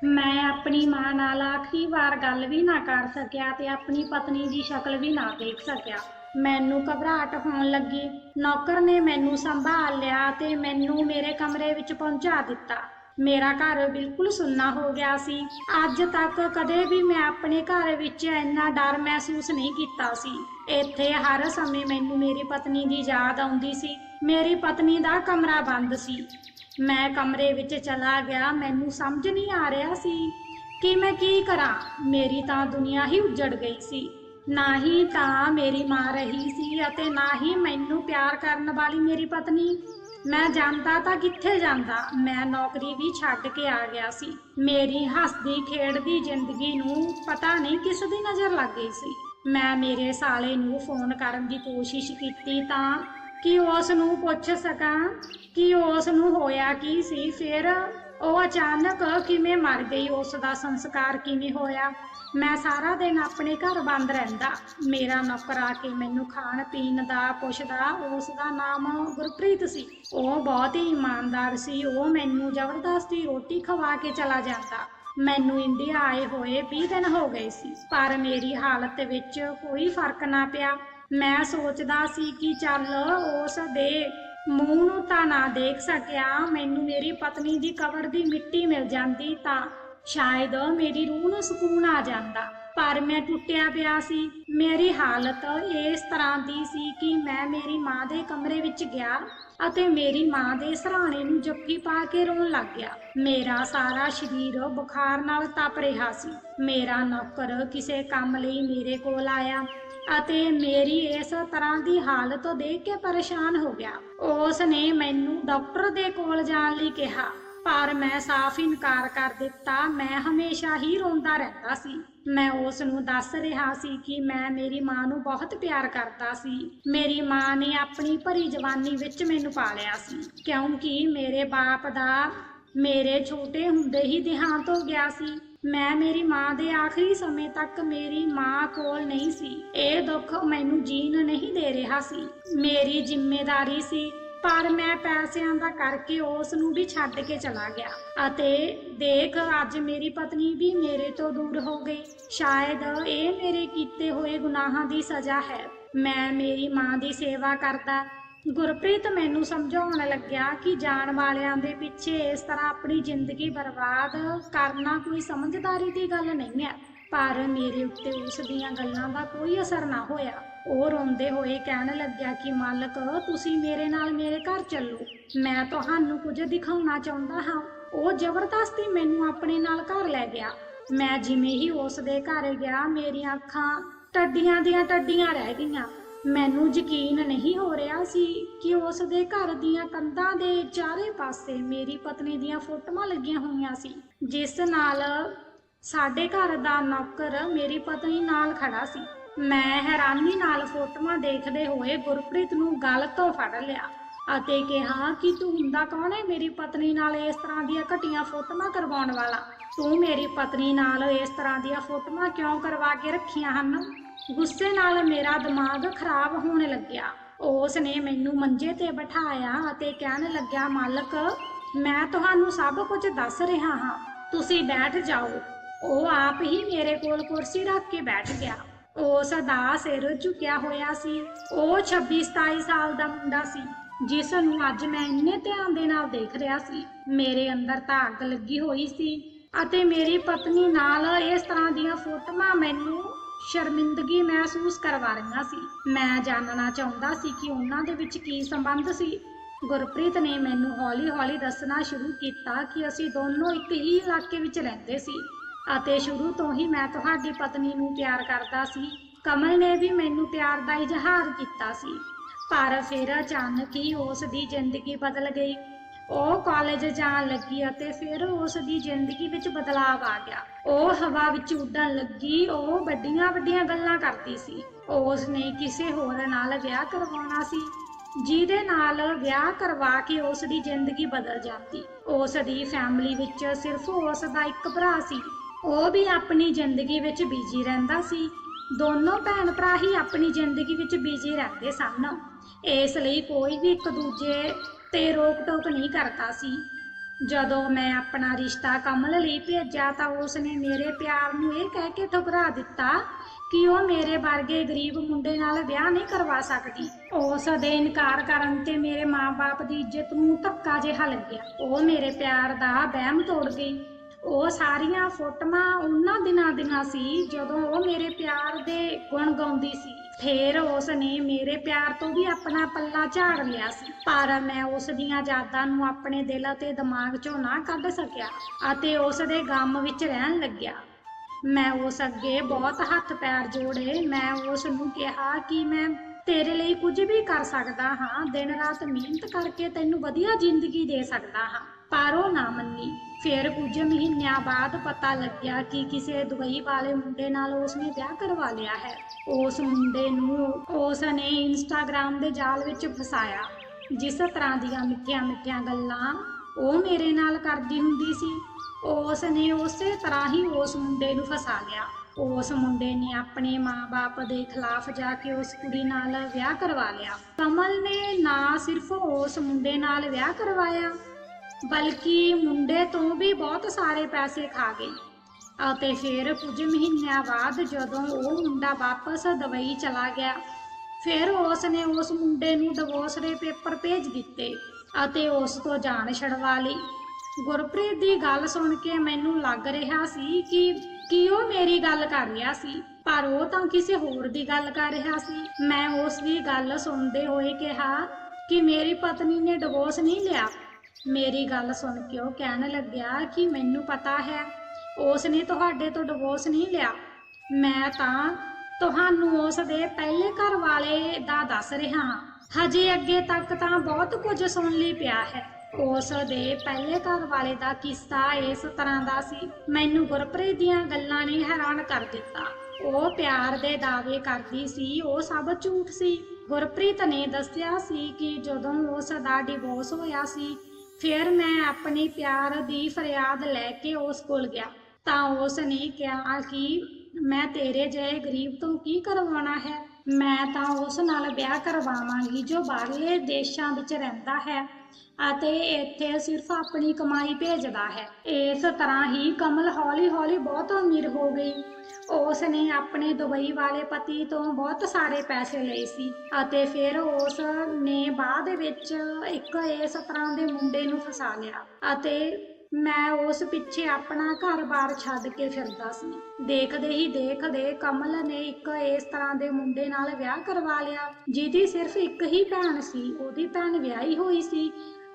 ਮੈਂ ਆਪਣੀ ਮਾਂ ਨਾਲ ਆਖਰੀ ਵਾਰ ਗੱਲ ਵੀ ਨਾ ਕਰ ਸਕਿਆ ਤੇ ਆਪਣੀ ਪਤਨੀ ਦੀ ਸ਼ਕਲ ਵੀ ਨਾ ਦੇਖ ਸਕਿਆ। ਮੈਨੂੰ ਘਬਰਾਹਟ ਹੋਣ ਲੱਗੀ। ਨੌਕਰ ਨੇ ਮੈਨੂੰ ਸੰਭਾਲ ਲਿਆ ਤੇ ਮੈਨੂੰ ਮੇਰੇ ਕਮਰੇ ਵਿੱਚ ਪਹੁੰਚਾ ਦਿੱਤਾ। ਮੇਰਾ ਘਰ ਬਿਲਕੁਲ ਸੁੰਨਾ ਹੋ ਗਿਆ ਸੀ। ਅੱਜ ਤੱਕ ਕਦੇ ਵੀ ਮੈਂ ਆਪਣੇ ਘਰ ਵਿੱਚ ਇੰਨਾ ਡਰ ਮਹਿਸੂਸ ਨਹੀਂ ਕੀਤਾ ਸੀ। ਇੱਥੇ ਹਰ ਸਮੇਂ ਮੈਨੂੰ ਮੇਰੀ ਪਤਨੀ ਦੀ ਯਾਦ ਆਉਂਦੀ ਸੀ। ਮੇਰੀ ਪਤਨੀ ਦਾ ਕਮਰਾ ਬੰਦ ਸੀ। ਮੈਂ ਕਮਰੇ ਵਿੱਚ ਚਲਾ ਗਿਆ। ਮੈਨੂੰ ਸਮਝ ਨਹੀਂ ਆ ਰਿਹਾ ਸੀ ਕਿ ਮੈਂ ਕੀ ਕਰਾਂ। ਮੇਰੀ ਤਾਂ ਦੁਨੀਆ ਹੀ ਉਜੜ ਗਈ ਸੀ। ਨਾ ਹੀ ਤਾਂ ਮੇਰੀ ਮਾਂ ਰਹੀ ਸੀ ਅਤੇ ਨਾ ਹੀ ਮੈਨੂੰ ਪਿਆਰ ਕਰਨ ਵਾਲੀ ਮੇਰੀ ਪਤਨੀ। ਮੈਂ ਜਾਂਦਾ ਤਾਂ ਕਿੱਥੇ ਜਾਂਦਾ? ਮੈਂ ਨੌਕਰੀ ਵੀ ਛੱਡ ਕੇ ਆ ਗਿਆ ਸੀ। ਮੇਰੀ ਹੱਸਦੀ ਖੇਡਦੀ ਜ਼ਿੰਦਗੀ ਨੂੰ ਪਤਾ ਨਹੀਂ ਕਿਸ ਦੀ ਨਜ਼ਰ ਲੱਗ ਗਈ ਸੀ। ਮੈਂ ਮੇਰੇ ਸਾਲੇ ਨੂੰ ਫੋਨ ਕਰਨ ਦੀ ਕੋਸ਼ਿਸ਼ ਕੀਤੀ ਤਾਂ ਕਿ ਉਸ ਨੂੰ ਪੁੱਛ ਸਕਾਂ ਕਿ ਉਸ ਨੂੰ ਹੋਇਆ ਕੀ ਸੀ। ਫਿਰ ਉਹ ਅਚਾਨਕ ਕਿਵੇਂ ਮਰ ਗਈ ਉਸ ਦਾ ਸੰਸਕਾਰ ਕਿਵੇਂ ਹੋਇਆ? ਮੈਂ ਸਾਰਾ ਦਿਨ ਆਪਣੇ ਘਰ ਬੰਦ ਰਹਿੰਦਾ। ਮੇਰਾ ਨੌਕਰ ਆ ਕੇ ਮੈਨੂੰ ਖਾਣ ਪੀਣ ਦਾ ਪੁੱਛਦਾ ਉਸ ਦਾ ਨਾਮ ਗੁਰਪ੍ਰੀਤ ਸੀ। ਉਹ ਬਹੁਤ ਹੀ ਇਮਾਨਦਾਰ ਸੀ। ਉਹ ਮੈਨੂੰ ਜ਼ਬਰਦਸਤੀ ਰੋਟੀ ਖਵਾ ਕੇ ਚਲਾ ਜਾਂਦਾ। ਮੈਨੂੰ ਇੰਡੀਆ ਆਏ ਹੋਏ 20 ਦਿਨ ਹੋ ਗਏ ਸੀ, ਪਰ ਮੇਰੀ ਹਾਲਤ ਵਿੱਚ ਕੋਈ ਫ਼ਰਕ ਨਾ ਪਿਆ। ਮੈਂ ਸੋਚਦਾ ਸੀ ਕਿ ਚੱਲ ਉਸ ਦੇ ਮੂੰਹ ਨੂੰ ਤਾਂ ਨਾ ਦੇਖ ਸਕਿਆ। ਮੈਨੂੰ ਮੇਰੀ ਪਤਨੀ ਦੀ ਕਬਰ ਦੀ ਮਿੱਟੀ ਮਿਲ ਜਾਂਦੀ ਤਾਂ ਸ਼ਾਇਦ ਮੇਰੀ ਰੂਹ ਨੂੰ ਸਕੂਨ ਆ ਜਾਂਦਾ। ਪਰ ਮੈਂ ਟੁੱਟਿਆ ਪਿਆ ਸੀ। ਮੇਰੀ ਹਾਲਤ ਇਸ ਤਰ੍ਹਾਂ ਦੀ ਸੀ ਕਿ ਮੈਂ ਮੇਰੀ ਮਾਂ ਦੇ ਕਮਰੇ ਵਿੱਚ ਗਿਆ ਅਤੇ ਮੇਰੀ ਮਾਂ ਦੇ ਸਰਾਣੇ ਨੂੰ ਜੱਫੀ ਪਾ ਕੇ ਰੋਣ ਲੱਗ ਗਿਆ। ਮੇਰਾ ਸਾਰਾ ਸਰੀਰ ਬੁਖਾਰ ਨਾਲ ਤਪ ਰਿਹਾ ਸੀ। ਮੇਰਾ ਨੌਕਰ ਕਿਸੇ ਕੰਮ ਲਈ ਮੇਰੇ ਕੋਲ ਆਇਆ। ਅਤੇ ਮੇਰੀ ਇਸ ਤਰ੍ਹਾਂ ਦੀ ਹਾਲਤ ਦੇਖ ਕੇ ਪਰੇਸ਼ਾਨ ਹੋ ਗਿਆ। ਉਸ ਨੇ ਮੈਨੂੰ ਡਾਕਟਰ ਦੇ ਕੋਲ ਜਾਣ ਲਈ ਕਿਹਾ, ਪਰ ਮੈਂ ਸਾਫ਼ ਇਨਕਾਰ ਕਰ ਦਿੱਤਾ। ਮੈਂ ਹਮੇਸ਼ਾ ਹੀ ਰੋਂਦਾ ਰਹਿੰਦਾ ਸੀ। ਮੈਂ ਉਸ ਨੂੰ ਦੱਸ ਰਿਹਾ ਸੀ ਕਿ ਮੈਂ ਮੇਰੀ ਮਾਂ ਨੂੰ ਬਹੁਤ ਪਿਆਰ ਕਰਦਾ ਸੀ। ਮੇਰੀ ਮਾਂ ਨੇ ਆਪਣੀ ਭਰੀ ਜਵਾਨੀ ਵਿੱਚ ਮੈਨੂੰ ਪਾਲਿਆ ਸੀ, ਕਿਉਂਕਿ ਮੇਰੇ ਬਾਪ ਦਾ ਮੇਰੇ ਛੋਟੇ ਹੁੰਦੇ ਹੀ ਦੇਹਾਂਤ ਹੋ ਗਿਆ ਸੀ। ਮੈਂ ਮੇਰੀ ਮਾਂ ਦੇ ਆਖਰੀ ਸਮੇਂ ਤੱਕ ਮੇਰੀ ਮਾਂ ਕੋਲ ਨਹੀਂ ਸੀ। ਇਹ ਦੁੱਖ ਮੈਨੂੰ ਜੀਣ ਨਹੀਂ ਦੇ ਰਿਹਾ ਸੀ। ਮੇਰੀ ਜ਼ਿੰਮੇਵਾਰੀ ਸੀ, ਪਰ ਮੈਂ ਪੈਸਿਆਂ ਦਾ ਕਰਕੇ ਉਸ ਨੂੰ ਵੀ ਛੱਡ ਕੇ ਚਲਾ ਗਿਆ। ਅਤੇ ਦੇਖ, ਅੱਜ ਮੇਰੀ ਪਤਨੀ ਵੀ ਮੇਰੇ ਤੋਂ ਦੂਰ ਹੋ ਗਈ। ਸ਼ਾਇਦ ਇਹ ਮੇਰੇ ਕੀਤੇ ਹੋਏ ਗੁਨਾਹਾਂ ਦੀ ਸਜ਼ਾ ਹੈ। ਮੈਂ ਮੇਰੀ ਮਾਂ ਦੀ ਸੇਵਾ ਕਰਦਾ ਗੁਰਪ੍ਰੀਤ ਮੈਨੂੰ ਸਮਝਾਉਣ ਲੱਗਿਆ ਕਿ ਜਾਣ ਵਾਲਿਆਂ ਦੇ ਪਿੱਛੇ ਇਸ ਤਰ੍ਹਾਂ ਆਪਣੀ ਜ਼ਿੰਦਗੀ ਬਰਬਾਦ ਕਰਨਾ ਕੋਈ ਸਮਝਦਾਰੀ ਦੀ ਗੱਲ ਨਹੀਂ ਹੈ, ਪਰ ਮੇਰੇ ਉੱਤੇ ਉਸ ਦੀਆਂ ਗੱਲਾਂ ਦਾ ਕੋਈ ਅਸਰ ਨਾ ਹੋਇਆ। ਉਹ ਰੋਂਦੇ ਹੋਏ ਕਹਿਣ ਲੱਗਿਆ ਕਿ, ਮਾਲਕ, ਤੁਸੀਂ ਮੇਰੇ ਨਾਲ ਮੇਰੇ ਘਰ ਚੱਲੋ। ਮੈਂ ਤੁਹਾਨੂੰ ਕੁਝ ਦਿਖਾਉਣਾ ਚਾਹੁੰਦਾ ਹਾਂ। ਉਹ ਜ਼ਬਰਦਸਤੀ ਮੈਨੂੰ ਆਪਣੇ ਨਾਲ ਘਰ ਲੈ ਗਿਆ। ਮੈਂ ਜਿਵੇਂ ਹੀ ਉਸ ਦੇ ਘਰ ਗਿਆ, ਮੇਰੀਆਂ ਅੱਖਾਂ ਟੱਡੀਆਂ ਦੀਆਂ ਟੱਡੀਆਂ ਰਹਿ ਗਈਆਂ। ਮੈਨੂੰ ਯਕੀਨ ਨਹੀਂ ਹੋ ਰਿਹਾ ਸੀ ਕਿ ਉਸ ਦੇ ਘਰ ਦੀਆਂ ਕੰਧਾਂ ਦੇ ਚਾਰੇ ਪਾਸੇ ਮੇਰੀ ਪਤਨੀ ਦੀਆਂ ਫੋਟੋਆਂ ਲੱਗੀਆਂ ਹੋਈਆਂ ਸੀ, ਜਿਸ ਨਾਲ ਸਾਡੇ ਘਰ ਦਾ ਨੌਕਰ ਮੇਰੀ ਪਤਨੀ ਨਾਲ ਖੜਾ ਸੀ। ਮੈਂ ਹੈਰਾਨੀ ਨਾਲ ਫੋਟੋਆਂ ਦੇਖਦੇ ਹੋਏ ਗੁਰਪ੍ਰੀਤ ਨੂੰ ਗਲ ਤੋਂ ਫੜ ਲਿਆ ਅਤੇ ਕਿਹਾ ਕਿ ਤੂੰ ਹੁੰਦਾ ਕੌਣ ਹੈ ਮੇਰੀ ਪਤਨੀ ਨਾਲ ਇਸ ਤਰ੍ਹਾਂ ਦੀਆਂ ਘਟੀਆਂ ਫੋਟੋਆਂ ਕਰਵਾਉਣ ਵਾਲਾ? ਤੂੰ ਮੇਰੀ ਪਤਨੀ ਨਾਲ ਇਸ ਤਰ੍ਹਾਂ ਦੀਆਂ ਫੋਟੋਆਂ ਕਿਉਂ ਕਰਵਾ ਕੇ ਰੱਖੀਆਂ ਹਨ? ਗੁੱਸੇ ਨਾਲ ਮੇਰਾ ਦਿਮਾਗ ਖਰਾਬ ਹੋਣ ਲੱਗਿਆ। ਉਸ ਨੇ ਮੈਨੂੰ ਮੰਜੇ ਤੇ ਬਿਠਾਇਆ ਅਤੇ ਕਹਿਣ ਲੱਗਿਆ, ਮਾਲਕ, ਮੈਂ ਤੁਹਾਨੂੰ ਸਭ ਕੁਝ ਦੱਸ ਰਿਹਾ ਹਾਂ। ਤੁਸੀਂ ਬੈਠ ਜਾਓ। ਉਹ ਆਪ ਹੀ ਮੇਰੇ ਕੋਲ ਕੁਰਸੀ ਰੱਖ ਕੇ ਬੈਠ ਗਿਆ। ਉਸ ਦਾ ਸਿਰ ਝੁਕਿਆ ਹੋਇਆ ਸੀ। ਉਹ 26 27 ਸਾਲ ਦਾ ਮੁੰਡਾ ਸੀ, ਜਿਸ ਨੂੰ ਅੱਜ ਮੈਂ ਇੰਨੇ ਧਿਆਨ ਦੇ ਨਾਲ ਦੇਖ ਰਿਹਾ ਸੀ। ਮੇਰੇ ਅੰਦਰ ਤਾਂ ਅੱਗ ਲੱਗੀ ਹੋਈ ਸੀ ਅਤੇ ਮੇਰੀ ਪਤਨੀ ਨਾਲ ਇਸ ਤਰ੍ਹਾਂ ਦੀਆਂ ਫੋਟੋਆਂ ਮੈਨੂੰ ਸ਼ਰਮਿੰਦਗੀ ਮਹਿਸੂਸ ਕਰਵਾ ਰਹੀਆਂ ਸੀ। ਮੈਂ ਜਾਣਨਾ ਚਾਹੁੰਦਾ ਸੀ ਕਿ ਉਹਨਾਂ ਦੇ ਵਿੱਚ ਕੀ ਸੰਬੰਧ ਸੀ। ਗੁਰਪ੍ਰੀਤ ਨੇ ਮੈਨੂੰ ਹੌਲੀ-ਹੌਲੀ ਦੱਸਣਾ ਸ਼ੁਰੂ ਕੀਤਾ ਕਿ ਅਸੀਂ ਦੋਨੋਂ ਇੱਕ ਹੀ ਇਲਾਕੇ ਵਿੱਚ ਰਹਿੰਦੇ ਸੀ ਅਤੇ ਸ਼ੁਰੂ ਤੋਂ ਹੀ ਮੈਂ ਤੁਹਾਡੀ ਪਤਨੀ ਨੂੰ ਪਿਆਰ ਕਰਦਾ ਸੀ। ਕਮਲ ਨੇ ਵੀ ਮੈਨੂੰ ਪਿਆਰ ਦਾ ਇਜ਼ਹਾਰ ਕੀਤਾ ਸੀ। ਪਰ ਫਿਰ ਅਚਾਨਕ ਹੀ ਉਸ ਦੀ ਜ਼ਿੰਦਗੀ ਬਦਲ ਗਈ। ਉਹ ਕਾਲਜ ਜਾਣ ਲੱਗੀ ਅਤੇ ਫਿਰ ਉਸ ਦੀ ਜ਼ਿੰਦਗੀ ਵਿੱਚ ਬਦਲਾਅ ਆ ਗਿਆ। ਉਹ ਹਵਾ ਵਿੱਚ ਉੱਡਣ ਲੱਗੀ, ਉਹ ਵੱਡੀਆਂ ਵੱਡੀਆਂ ਗੱਲਾਂ ਕਰਦੀ ਸੀ। ਉਸ ਨੇ ਕਿਸੇ ਹੋਰ ਨਾਲ ਵਿਆਹ ਕਰਵਾਉਣਾ ਸੀ, ਜਿਹਦੇ ਨਾਲ ਵਿਆਹ ਕਰਵਾ ਕੇ ਉਸ ਦੀ ਜ਼ਿੰਦਗੀ ਬਦਲ ਜਾਂਦੀ। ਉਸ ਦੀ ਫੈਮਿਲੀ ਵਿੱਚ ਸਿਰਫ ਉਸ ਦਾ ਇੱਕ ਭਰਾ ਸੀ। ਉਹ ਵੀ ਆਪਣੀ ਜ਼ਿੰਦਗੀ ਵਿੱਚ ਬਿਜ਼ੀ ਰਹਿੰਦਾ ਸੀ। ਦੋਨੋਂ ਭੈਣ ਭਰਾ ਹੀ ਆਪਣੀ ਜ਼ਿੰਦਗੀ ਵਿੱਚ ਬਿਜ਼ੀ ਰਹਿੰਦੇ ਸਨ। ਇਸ ਲਈ ਕੋਈ ਵੀ ਇੱਕ ਦੂਜੇ ਤੇ ਰੋਕ ਟੋਕ ਨਹੀਂ ਕਰਦਾ ਸੀ। ਜਦੋਂ ਮੈਂ ਆਪਣਾ ਰਿਸ਼ਤਾ ਕਮਲ ਲਈ ਭੇਜਿਆ ਤਾਂ ਉਸ ਨੇ ਮੇਰੇ ਪਿਆਰ ਨੂੰ ਇਹ ਕਹਿ ਕੇ ਠੁਕਰਾ ਦਿੱਤਾ ਕਿ ਉਹ ਮੇਰੇ ਵਰਗੇ ਗਰੀਬ ਮੁੰਡੇ ਨਾਲ ਵਿਆਹ ਨਹੀਂ ਕਰਵਾ ਸਕਦੀ। ਉਸ ਦੇ ਇਨਕਾਰ ਕਰਨ ਤੇ ਮੇਰੇ ਮਾਪੇ ਦੀ ਇੱਜ਼ਤ ਨੂੰ ਧੱਕਾ ਜਿਹਾ ਲੱਗਿਆ। ਉਹ ਮੇਰੇ ਪਿਆਰ ਦਾ ਵਹਿਮ ਤੋੜ ਗਈ। ਉਹ ਸਾਰੀਆਂ ਫੋਟੋਆਂ ਉਹਨਾਂ ਦਿਨਾਂ ਦੀਆਂ ਸੀ ਜਦੋਂ ਉਹ ਮੇਰੇ ਪਿਆਰ ਦੇ ਗੁਣ ਗਾਉਂਦੀ ਸੀ। ਫੇਰ ਉਸ ਨੇ ਮੇਰੇ ਪਿਆਰ ਤੋਂ ਵੀ ਆਪਣਾ ਪੱਲਾ ਝਾੜ ਲਿਆ ਸੀ, ਪਰ ਮੈਂ ਉਸ ਦੀਆਂ ਯਾਦਾਂ ਨੂੰ ਆਪਣੇ ਦਿਲ ਅਤੇ ਦਿਮਾਗ ਚੋਂ ਨਾ ਕੱਢ ਸਕਿਆ ਅਤੇ ਉਸ ਦੇ ਗਮ ਵਿੱਚ ਰਹਿਣ ਲੱਗਿਆ। ਮੈਂ ਉਸ ਅੱਗੇ ਬਹੁਤ ਹੱਥ ਪੈਰ ਜੋੜੇ, ਮੈਂ ਉਸ ਨੂੰ ਕਿਹਾ ਕਿ ਮੈਂ ਤੇਰੇ ਲਈ ਕੁਝ ਵੀ ਕਰ ਸਕਦਾ ਹਾਂ, ਦਿਨ ਰਾਤ ਮਿਹਨਤ ਕਰਕੇ ਤੈਨੂੰ ਵਧੀਆ ਜ਼ਿੰਦਗੀ ਦੇ ਸਕਦਾ ਹਾਂ। ਪਰ ਉਹ ਨਾ ਮੰਨੀ। ਫਿਰ ਕੁਝ ਮਹੀਨਿਆਂ ਬਾਅਦ ਪਤਾ ਲੱਗਿਆ ਕਿ ਕਿਸੇ ਦੁਬਈ ਵਾਲੇ ਮੁੰਡੇ ਨਾਲ ਉਸਨੇ ਵਿਆਹ ਕਰਵਾ ਲਿਆ ਹੈ। ਉਸ ਮੁੰਡੇ ਨੂੰ ਉਸ ਨੇ ਦੇ ਜਾਲ ਵਿੱਚ ਫਸਾਇਆ। ਜਿਸ ਤਰ੍ਹਾਂ ਦੀਆਂ ਮਿੱਠੀਆਂ ਮਿੱਠੀਆਂ ਗੱਲਾਂ ਉਹ ਮੇਰੇ ਨਾਲ ਕਰਦੀ ਹੁੰਦੀ ਸੀ ਉਸ ਨੇ ਉਸੇ ਤਰ੍ਹਾਂ ਹੀ ਉਸ ਮੁੰਡੇ ਨੂੰ ਫਸਾ ਲਿਆ। ਉਸ ਮੁੰਡੇ ਨੇ ਆਪਣੇ ਮਾਪੇ ਦੇ ਖਿਲਾਫ ਜਾ ਕੇ ਉਸ ਕੁੜੀ ਨਾਲ ਵਿਆਹ ਕਰਵਾ ਲਿਆ। ਕਮਲ ਨੇ ਨਾ ਸਿਰਫ ਉਸ ਮੁੰਡੇ ਨਾਲ ਵਿਆਹ ਕਰਵਾਇਆ ਬਲਕਿ ਮੁੰਡੇ ਤੋਂ ਵੀ ਬਹੁਤ ਸਾਰੇ ਪੈਸੇ ਖਾ ਗਈ ਅਤੇ ਫਿਰ ਕੁਝ ਮਹੀਨਿਆਂ ਬਾਅਦ ਜਦੋਂ ਉਹ ਮੁੰਡਾ ਵਾਪਸ ਦੁਬਈ ਚਲਾ ਗਿਆ, ਫਿਰ ਉਸ ਨੇ ਉਸ ਮੁੰਡੇ ਨੂੰ ਡਿਵੋਰਸ ਦੇ ਪੇਪਰ ਭੇਜ ਦਿੱਤੇ ਅਤੇ ਉਸ ਤੋਂ ਜਾਨ ਛਡਵਾ ਲਈ। ਗੁਰਪ੍ਰੀਤ ਦੀ ਗੱਲ ਸੁਣ ਕੇ ਮੈਨੂੰ ਲੱਗ ਰਿਹਾ ਸੀ ਕਿ ਕਿ ਉਹ ਮੇਰੀ ਗੱਲ ਕਰ ਰਿਹਾ ਸੀ, ਪਰ ਉਹ ਤਾਂ ਕਿਸੇ ਹੋਰ ਦੀ ਗੱਲ ਕਰ ਰਿਹਾ ਸੀ। ਮੈਂ ਉਸ ਦੀ ਗੱਲ ਸੁਣਦੇ ਹੋਏ ਕਿਹਾ ਕਿ ਮੇਰੀ ਪਤਨੀ ਨੇ ਡਿਵੋਰਸ ਨਹੀਂ ਲਿਆ। ਮੇਰੀ ਗੱਲ ਸੁਣ ਕੇ ਉਹ ਕਹਿਣ ਲੱਗਿਆ ਕਿ ਮੈਨੂੰ ਪਤਾ ਹੈ ਉਸ ਨੇ ਤੁਹਾਡੇ ਤੋਂ ਡਿਵੋਰਸ ਨਹੀਂ ਲਿਆ। ਮੈਂ ਤਾਂ ਤੁਹਾਨੂੰ ਉਸ ਦੇ ਪਹਿਲੇ ਘਰ ਵਾਲੇ ਦਾ ਦੱਸ ਰਿਹਾ ਹਾਂ। ਹਜੇ ਅੱਗੇ ਤੱਕ ਤਾਂ ਬਹੁਤ ਕੁਝ ਸੁਣ ਲਈ ਪਿਆ ਹੈ। ਉਸ ਦੇ ਪਹਿਲੇ ਘਰ ਵਾਲੇ ਦਾ ਕਿੱਸਾ ਇਸ ਤਰ੍ਹਾਂ ਦਾ ਸੀ, ਮੈਨੂੰ ਗੁਰਪ੍ਰੀਤ ਦੀਆਂ ਗੱਲਾਂ ਨੇ ਹੈਰਾਨ ਕਰ ਦਿੱਤਾ। ਉਹ ਪਿਆਰ ਦੇ ਦਾਅਵੇ ਕਰਦੀ ਸੀ, ਉਹ ਸਭ ਝੂਠ ਸੀ। ਗੁਰਪ੍ਰੀਤ ਨੇ ਦੱਸਿਆ ਸੀ ਕਿ ਜਦੋਂ ਉਸ ਦਾ ਡਿਵੋਰਸ ਹੋਇਆ ਸੀ ਫਿਰ ਮੈਂ ਆਪਣੀ ਪਿਆਰ ਦੀ ਫਰਿਆਦ ਲੈ ਕੇ ਉਸ ਕੋਲ ਗਿਆ। ਤਾਂ ਉਸ ਨੇ ਕਿਹਾ ਕਿ ਮੈਂ ਤੇਰੇ ਜਿਹੇ ਗਰੀਬ ਤੋਂ ਕੀ ਕਰਵਾਉਣਾ ਹੈ? ਮੈਂ ਤਾਂ ਉਸ ਨਾਲ ਵਿਆਹ ਕਰਵਾਵਾਂਗੀ ਜੋ ਬਾਹਰਲੇ ਦੇਸ਼ਾਂ ਵਿੱਚ ਰਹਿੰਦਾ ਹੈ। ਅਤੇ ਇੱਥੇ ਸਿਰਫ ਆਪਣੀ ਕਮਾਈ ਭੇਜਦਾ ਹੈ। ਇਸ ਤਰ੍ਹਾਂ ਹੀ ਕਮਲ ਹੌਲੀ-ਹੌਲੀ ਬਹੁਤ ਅਮੀਰ ਹੋ ਗਈ। ਉਸ ਨੇ ਆਪਣੇ ਦੁਬਈ ਵਾਲੇ ਪਤੀ ਤੋਂ ਬਹੁਤ ਸਾਰੇ ਪੈਸੇ ਲਏ ਸੀ ਅਤੇ ਫਿਰ ਉਸ ਨੇ ਬਾਅਦ ਵਿੱਚ ਇੱਕ ਇਸ ਤਰ੍ਹਾਂ ਦੇ ਮੁੰਡੇ ਨੂੰ ਫਸਾ ਲਿਆ ਅਤੇ ਮੈਂ ਉਸ ਪਿੱਛੇ ਆਪਣਾ ਘਰ-ਬਾਰ ਛੱਡ ਕੇ ਫਿਰਦਾ ਸੀ। ਦੇਖਦੇ ਹੀ ਦੇਖਦੇ ਕਮਲ ਨੇ ਇੱਕ ਇਸ ਤਰ੍ਹਾਂ ਦੇ ਮੁੰਡੇ ਨਾਲ ਵਿਆਹ ਕਰਵਾ ਲਿਆ, ਜਿਹਦੀ ਸਿਰਫ ਇੱਕ ਹੀ ਭੈਣ ਸੀ, ਉਹਦੀ ਭੈਣ ਵਿਆਹੀ ਹੋਈ ਸੀ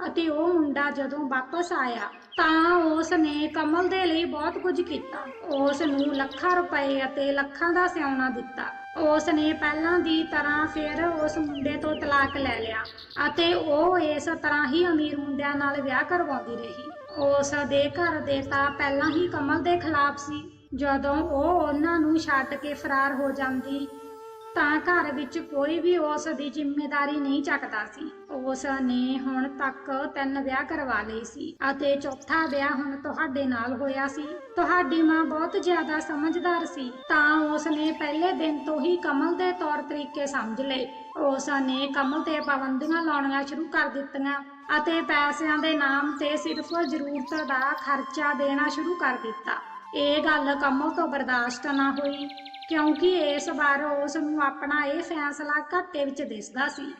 ਅਤੇ ਉਹ ਮੁੰਡਾ ਜਦੋਂ ਵਾਪਸ ਆਇਆ ਤਾਂ ਉਸ ਨੇ ਕਮਲ ਦੇ ਲਈ ਬਹੁਤ ਕੁਝ ਕੀਤਾ। ਉਸ ਨੂੰ ਲੱਖਾਂ ਰੁਪਏ ਅਤੇ ਲੱਖਾਂ ਦਾ ਸਿਆਉਣਾ ਦਿੱਤਾ। ਉਸ ਨੇ ਪਹਿਲਾਂ ਦੀ ਤਰ੍ਹਾਂ ਫਿਰ ਉਸ ਮੁੰਡੇ ਤੋਂ ਤਲਾਕ ਲੈ ਲਿਆ ਅਤੇ ਉਹ ਇਸ ਤਰ੍ਹਾਂ ਹੀ ਅਮੀਰ ਮੁੰਡਿਆਂ ਨਾਲ ਵਿਆਹ ਕਰਵਾਉਂਦੀ ਰਹੀ। ਉਸ ਦੇ ਘਰ ਦੇ ਤਾਂ ਪਹਿਲਾਂ ਹੀ ਕਮਲ ਦੇ ਖਿਲਾਫ ਸੀ। ਜਦੋਂ ਉਹ ਉਹਨਾਂ ਨੂੰ ਛੱਡ ਕੇ ਫਰਾਰ ਹੋ ਜਾਂਦੀ, ਤਾਂ ਘਰ ਵਿੱਚ ਕੋਈ ਵੀ ਉਸ ਦੀ ਜ਼ਿੰਮੇਵਾਰੀ ਨਹੀਂ ਚੱਕਦਾ ਸੀ। ਉਸ ਨੇ ਹੁਣ ਤੱਕ ਤਿੰਨ ਵਿਆਹ ਕਰਵਾ ਲਏ ਸੀ ਅਤੇ ਚੌਥਾ ਵਿਆਹ ਹੁਣ ਤੁਹਾਡੇ ਨਾਲ ਹੋਇਆ ਸੀ। ਤੁਹਾਡੀ ਮਾਂ ਬਹੁਤ ਜ਼ਿਆਦਾ ਸਮਝਦਾਰ ਸੀ, ਤਾਂ ਉਸ ਨੇ ਪਹਿਲੇ ਦਿਨ ਤੋਂ ਹੀ ਕਮਲ ਦੇ ਤੌਰ ਤਰੀਕੇ ਸਮਝ ਲਏ। ਉਸ ਨੇ ਕਮਲ ਤੇ ਪਾਬੰਦੀਆਂ ਲਾਉਣੀਆਂ ਸ਼ੁਰੂ ਕਰ ਦਿੱਤੀਆਂ। ਅਤੇ ਪੈਸਿਆਂ ਦੇ ਨਾਮ ਤੇ ਸਿਰਫ ਜ਼ਰੂਰਤ ਦਾ ਖਰਚਾ ਦੇਣਾ ਸ਼ੁਰੂ ਕਰ ਦਿੱਤਾ। ਇਹ ਗੱਲ ਕਮਲ ਤੋਂ ਬਰਦਾਸ਼ਤ ਨਾ ਹੋਈ, ਕਿਉਂਕਿ ਇਸ ਵਾਰ ਉਸ ਨੂੰ ਆਪਣਾ ਇਹ ਫੈਸਲਾ ਘਾਟੇ ਵਿੱਚ ਦਿਸਦਾ ਸੀ।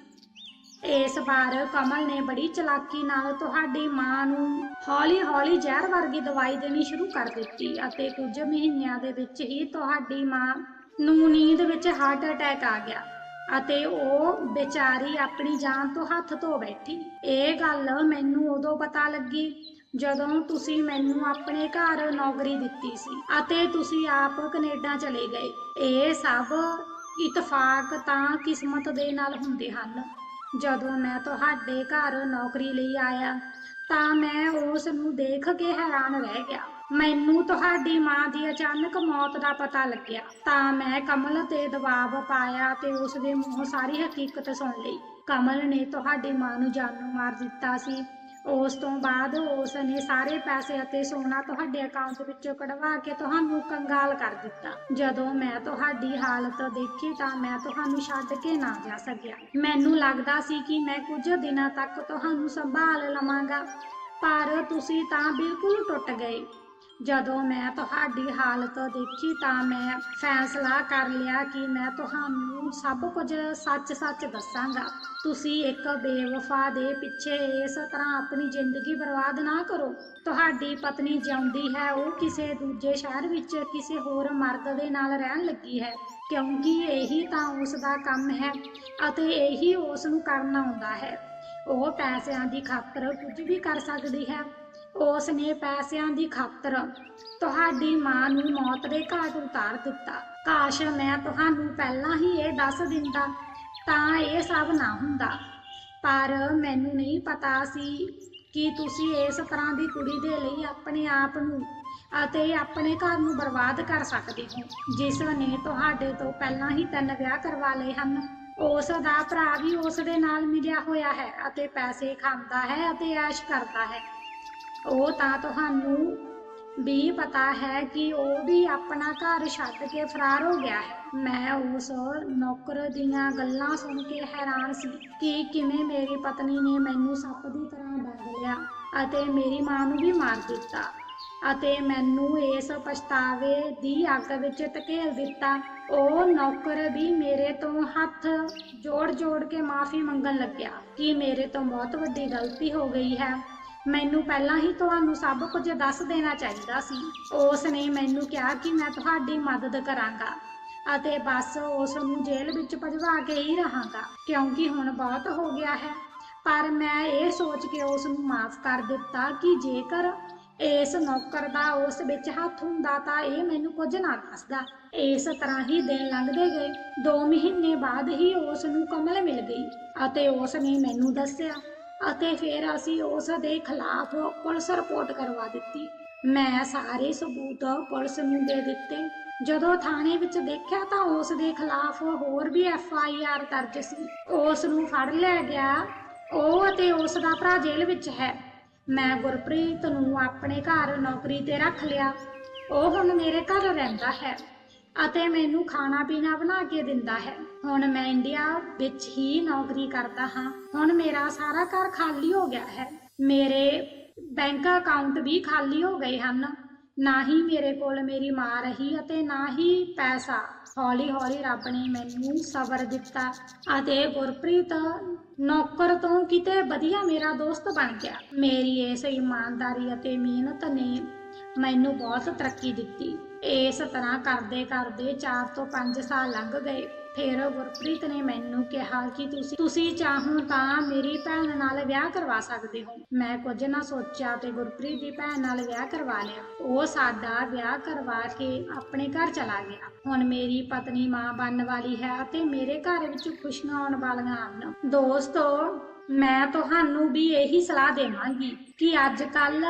ਇਸ ਵਾਰ ਕਮਲ ਨੇ ਬੜੀ ਚਲਾਕੀ ਨਾਲ ਤੁਹਾਡੀ ਮਾਂ ਨੂੰ ਹੌਲੀ-ਹੌਲੀ ਜ਼ਹਿਰ ਵਰਗੀ ਦਵਾਈ ਦੇਣੀ ਸ਼ੁਰੂ ਕਰ ਦਿੱਤੀ ਅਤੇ ਕੁਝ ਮਹੀਨਿਆਂ ਦੇ ਵਿੱਚ ਹੀ ਤੁਹਾਡੀ ਮਾਂ ਨੂੰ ਨੀਂਦ ਵਿੱਚ ਹਾਰਟ ਅਟੈਕ ਆ ਗਿਆ। ਅਤੇ ਉਹ ਵਿਚਾਰੀ ਆਪਣੀ ਜਾਨ ਤੋਂ ਹੱਥ ਧੋ ਬੈਠੀ। ਇਹ ਗੱਲ ਮੈਨੂੰ ਉਦੋਂ ਪਤਾ ਲੱਗੀ ਜਦੋਂ ਤੁਸੀਂ ਮੈਨੂੰ ਆਪਣੇ ਘਰ ਨੌਕਰੀ ਦਿੱਤੀ ਸੀ ਅਤੇ ਤੁਸੀਂ ਆਪ ਕੈਨੇਡਾ ਚਲੇ ਗਏ। ਇਹ ਸਭ ਇਤਫਾਕ ਤਾਂ ਕਿਸਮਤ ਦੇ ਨਾਲ ਹੁੰਦੇ ਹਨ। ਜਦੋਂ ਮੈਂ ਤੁਹਾਡੇ ਘਰ ਨੌਕਰੀ ਲਈ ਆਇਆ ਤਾਂ ਮੈਂ ਉਸ ਨੂੰ ਦੇਖ ਕੇ ਹੈਰਾਨ ਰਹਿ ਗਿਆ। ਮੈਨੂੰ ਤੁਹਾਡੀ ਮਾਂ ਦੀ ਅਚਾਨਕ ਮੌਤ ਦਾ ਪਤਾ ਲੱਗਿਆ। ਤਾਂ ਮੈਂ ਕਮਲ ਤੇ ਦਬਾਅ ਪਾਇਆ ਤੇ ਉਸ ਦੇ ਮੂੰਹੋਂ ਸਾਰੀ ਹਕੀਕਤ ਸੁਣ ਲਈ। ਕਮਲ ਨੇ ਤੁਹਾਡੀ ਮਾਂ ਨੂੰ ਜਾਨੋਂ ਮਾਰ ਦਿੱਤਾ ਸੀ। ਉਸ ਤੋਂ ਬਾਅਦ ਉਸ ਨੇ ਸਾਰੇ ਪੈਸੇ ਅਤੇ ਸੋਨਾ ਤੁਹਾਡੇ ਅਕਾਊਂਟ ਵਿੱਚੋਂ ਕਢਵਾ ਕੇ ਤੁਹਾਨੂੰ ਕੰਗਾਲ ਕਰ ਦਿੱਤਾ। ਜਦੋਂ ਮੈਂ ਤੁਹਾਡੀ ਹਾਲਤ ਦੇਖੀ ਤਾਂ ਮੈਂ ਤੁਹਾਨੂੰ ਛੱਡ ਕੇ ਨਾ ਜਾ ਸਕਿਆ। ਮੈਨੂੰ ਲੱਗਦਾ ਸੀ ਕਿ ਮੈਂ ਕੁਝ ਦਿਨਾਂ ਤੱਕ ਤੁਹਾਨੂੰ ਸੰਭਾਲ ਲਵਾਂਗਾ। ਪਰ ਤੁਸੀਂ ਤਾਂ ਬਿਲਕੁਲ ਟੁੱਟ ਗਏ। ਜਦੋਂ ਮੈਂ ਤੁਹਾਡੀ ਹਾਲਤ ਦੇਖੀ ਤਾਂ ਮੈਂ ਫੈਸਲਾ ਕਰ ਲਿਆ ਕਿ ਮੈਂ ਤੁਹਾਨੂੰ ਸਭ ਕੁਝ ਸੱਚ-ਸੱਚ ਦੱਸਾਂਗਾ। ਤੁਸੀਂ ਇੱਕ ਬੇਵਫਾ ਦੇ ਪਿੱਛੇ ਇਸ ਤਰ੍ਹਾਂ ਆਪਣੀ ਜ਼ਿੰਦਗੀ ਬਰਬਾਦ ਨਾ ਕਰੋ। ਤੁਹਾਡੀ ਪਤਨੀ ਜਿਉਂਦੀ ਹੈ, ਉਹ ਕਿਸੇ ਦੂਜੇ ਸ਼ਹਿਰ ਵਿੱਚ ਕਿਸੇ ਹੋਰ ਮਰਦ ਦੇ ਨਾਲ ਰਹਿਣ ਲੱਗੀ ਹੈ, ਕਿਉਂਕਿ ਇਹੀ ਤਾਂ ਉਸ ਦਾ ਕੰਮ ਹੈ ਅਤੇ ਇਹੀ ਉਸ ਨੂੰ ਕਰਨਾ ਆਉਂਦਾ ਹੈ। ਉਹ ਪੈਸਿਆਂ ਦੀ ਖਾਤਰ ਕੁਝ ਵੀ ਕਰ ਸਕਦੀ ਹੈ। ਉਸ ਨੇ ਪੈਸਿਆਂ ਦੀ ਖਾਤਰ ਤੁਹਾਡੀ ਮਾਂ ਨੂੰ ਮੌਤ ਦੇ ਘਾਟ ਉਤਾਰ ਦਿੱਤਾ। ਕਾਸ਼ ਮੈਂ ਤੁਹਾਨੂੰ ਪਹਿਲਾਂ ਹੀ ਇਹ ਦੱਸ ਦਿੰਦਾ, ਤਾਂ ਇਹ ਸਭ ਨਾ ਹੁੰਦਾ। ਪਰ ਮੈਨੂੰ ਨਹੀਂ ਪਤਾ ਸੀ ਕਿ ਤੁਸੀਂ ਇਸ ਤਰ੍ਹਾਂ ਦੀ ਕੁੜੀ ਦੇ ਲਈ ਆਪਣੇ ਆਪ ਨੂੰ ਅਤੇ ਆਪਣੇ ਘਰ ਨੂੰ ਬਰਬਾਦ ਕਰ ਸਕਦੇ ਹੋ, ਜਿਸ ਨੇ ਤੁਹਾਡੇ ਤੋਂ ਪਹਿਲਾਂ ਹੀ ਤਿੰਨ ਵਿਆਹ ਕਰਵਾ ਲਏ ਹਨ। ਉਸ ਦਾ ਭਰਾ ਵੀ ਉਸ ਦੇ ਨਾਲ ਮਿਲਿਆ ਹੋਇਆ ਹੈ ਅਤੇ ਪੈਸੇ ਖਾਂਦਾ ਹੈ ਅਤੇ ਐਸ਼ ਕਰਦਾ ਹੈ। ਉਹ ਤਾਂ ਤੁਹਾਨੂੰ ਵੀ ਪਤਾ ਹੈ ਕਿ ਉਹ ਵੀ ਆਪਣਾ ਘਰ ਛੱਡ ਕੇ ਫਰਾਰ ਹੋ ਗਿਆ ਹੈ। ਮੈਂ ਉਸ ਨੌਕਰ ਦੀਆਂ ਗੱਲਾਂ ਸੁਣ ਕੇ ਹੈਰਾਨ ਸੀ ਕਿ ਕਿਵੇਂ ਮੇਰੀ ਪਤਨੀ ਨੇ ਮੈਨੂੰ ਸੱਪ ਦੀ ਤਰ੍ਹਾਂ ਡੰਗ ਲਿਆ ਅਤੇ ਮੇਰੀ ਮਾਂ ਨੂੰ ਵੀ ਮਾਰ ਦਿੱਤਾ। ਅਤੇ ਮੈਨੂੰ ਇਸ ਪਛਤਾਵੇ ਦੀ ਅੱਗ ਵਿੱਚ ਧਕੇਲ ਦਿੱਤਾ। ਉਹ ਨੌਕਰ ਵੀ ਮੇਰੇ ਤੋਂ ਹੱਥ ਜੋੜ-ਜੋੜ ਕੇ ਮਾਫੀ ਮੰਗਣ ਲੱਗਿਆ ਕਿ ਮੇਰੇ ਤੋਂ ਬਹੁਤ ਵੱਡੀ ਗਲਤੀ ਹੋ ਗਈ ਹੈ। ਮੈਨੂੰ ਪਹਿਲਾਂ ਹੀ ਤੁਹਾਨੂੰ ਸਭ ਕੁਝ ਦੱਸ ਦੇਣਾ ਚਾਹੀਦਾ ਸੀ। ਉਸ ਨੇ ਮੈਨੂੰ ਕਿਹਾ ਕਿ ਮੈਂ ਤੁਹਾਡੀ ਮਦਦ ਕਰਾਂਗਾ ਅਤੇ ਬਸ ਉਸ ਨੂੰ ਜੇਲ੍ਹ ਵਿੱਚ ਭਜਵਾ ਕੇ ਹੀ ਰਹਾਂਗਾ, ਕਿਉਂਕਿ ਹੁਣ ਬਹੁਤ ਹੋ ਗਿਆ ਹੈ। ਪਰ ਮੈਂ ਇਹ ਸੋਚ ਕੇ ਉਸ ਨੂੰ ਮਾਫ ਕਰ ਦਿੱਤਾ ਕਿ ਜੇਕਰ ਇਸ ਨੌਕਰ ਦਾ ਉਸ ਵਿੱਚ ਹੱਥ ਹੁੰਦਾ ਤਾਂ ਇਹ ਮੈਨੂੰ ਕੁਝ ਨਾ ਦੱਸਦਾ। ਇਸ ਤਰ੍ਹਾਂ ਹੀ ਦਿਨ ਲੰਘਦੇ ਗਏ। 2 ਮਹੀਨੇ ਬਾਅਦ ਹੀ ਉਸ ਨੂੰ ਕਮਲ ਮਿਲ ਗਈ ਅਤੇ ਉਸ ਨੇ ਮੈਨੂੰ ਦੱਸਿਆ ਅਤੇ ਫਿਰ ਅਸੀਂ ਉਸ ਦੇ ਖਿਲਾਫ ਪੁਲਿਸ ਰਿਪੋਰਟ ਕਰਵਾ ਦਿੱਤੀ। ਮੈਂ ਸਾਰੇ ਸਬੂਤ ਪੁਲਿਸ ਨੂੰ ਦੇ ਦਿੱਤੇ। ਜਦੋਂ ਥਾਣੇ ਵਿੱਚ ਦੇਖਿਆ ਤਾਂ ਉਸ ਦੇ ਖਿਲਾਫ ਹੋਰ ਵੀ ਐਫ ਆਈ ਆਰ ਦਰਜ ਸੀ। ਉਸ ਨੂੰ ਫੜ ਲਿਆ ਗਿਆ। ਉਹ ਅਤੇ ਉਸ ਦਾ ਭਰਾ ਜੇਲ੍ਹ ਵਿੱਚ ਹੈ। ਮੈਂ ਗੁਰਪ੍ਰੀਤ ਨੂੰ ਆਪਣੇ ਘਰ ਨੌਕਰੀ ਤੇ ਰੱਖ ਲਿਆ। ਉਹ ਹੁਣ ਮੇਰੇ ਘਰ ਰਹਿੰਦਾ ਹੈ ਅਤੇ ਮੈਨੂੰ ਖਾਣਾ ਪੀਣਾ ਬਣਾ ਕੇ ਦਿੰਦਾ ਹੈ। ਹੁਣ ਮੈਂ ਇੰਡੀਆ ਵਿੱਚ ਹੀ ਨੌਕਰੀ ਕਰਦਾ ਹਾਂ। ਹੁਣ ਮੇਰਾ ਸਾਰਾ ਘਰ ਖਾਲੀ ਹੋ ਗਿਆ ਹੈ। ਮੇਰੇ ਬੈਂਕ ਅਕਾਊਂਟ ਵੀ ਖਾਲੀ ਹੋ ਗਏ ਹਨ। ਨਾ ਹੀ ਮੇਰੇ ਕੋਲ ਮੇਰੀ ਮਾਂ ਰਹੀ ਅਤੇ ਨਾ ਹੀ ਪੈਸਾ। ਹੌਲੀ ਹੌਲੀ ਰੱਬ ਨੇ ਮੈਨੂੰ ਸਬਰ ਦਿੱਤਾ ਅਤੇ ਗੁਰਪ੍ਰੀਤ ਨੌਕਰ ਤੋਂ ਕਿਤੇ ਵਧੀਆ ਮੇਰਾ ਦੋਸਤ ਬਣ ਗਿਆ। ਮੇਰੀ ਇਸ ਇਮਾਨਦਾਰੀ ਅਤੇ ਮਿਹਨਤ ਨੇ ਮੈਨੂੰ ਬਹੁਤ ਤਰੱਕੀ ਦਿੱਤੀ। ਇਸ ਤਰ੍ਹਾਂ ਕਰਦੇ ਕਰਦੇ 4 ਤੋਂ 5 ਸਾਲ ਲੰਘ ਗਏ। ਫਿਰ ਗੁਰਪ੍ਰੀਤ ਨੇ ਮੈਨੂੰ ਕਿਹਾ ਕਿ ਤੁਸੀਂ ਤੁਸੀਂ ਚਾਹੋ ਤਾਂ ਮੇਰੀ ਭੈਣ ਨਾਲ ਵਿਆਹ ਕਰਵਾ ਸਕਦੇ ਹੋ। ਮੈਂ ਕੁਝ ਨਾ ਸੋਚਿਆ ਤੇ ਗੁਰਪ੍ਰੀਤ ਦੀ ਭੈਣ ਨਾਲ ਵਿਆਹ ਕਰਵਾ ਲਿਆ। ਉਹ ਸਾਡਾ ਵਿਆਹ ਕਰਵਾ ਕੇ ਆਪਣੇ ਘਰ ਚਲਾ ਗਿਆ। ਹੁਣ ਮੇਰੀ ਪਤਨੀ ਮਾਂ ਬਣਨ ਵਾਲੀ ਹੈ ਅਤੇ ਮੇਰੇ ਘਰ ਵਿੱਚ ਖੁਸ਼ੀਆਂ ਆਉਣ ਵਾਲੀਆਂ ਹਨ। ਦੋਸਤੋ, ਮੈਂ ਤੁਹਾਨੂੰ ਵੀ ਇਹੀ ਸਲਾਹ ਦੇਵਾਂਗੀ ਕਿ ਅੱਜ ਕੱਲ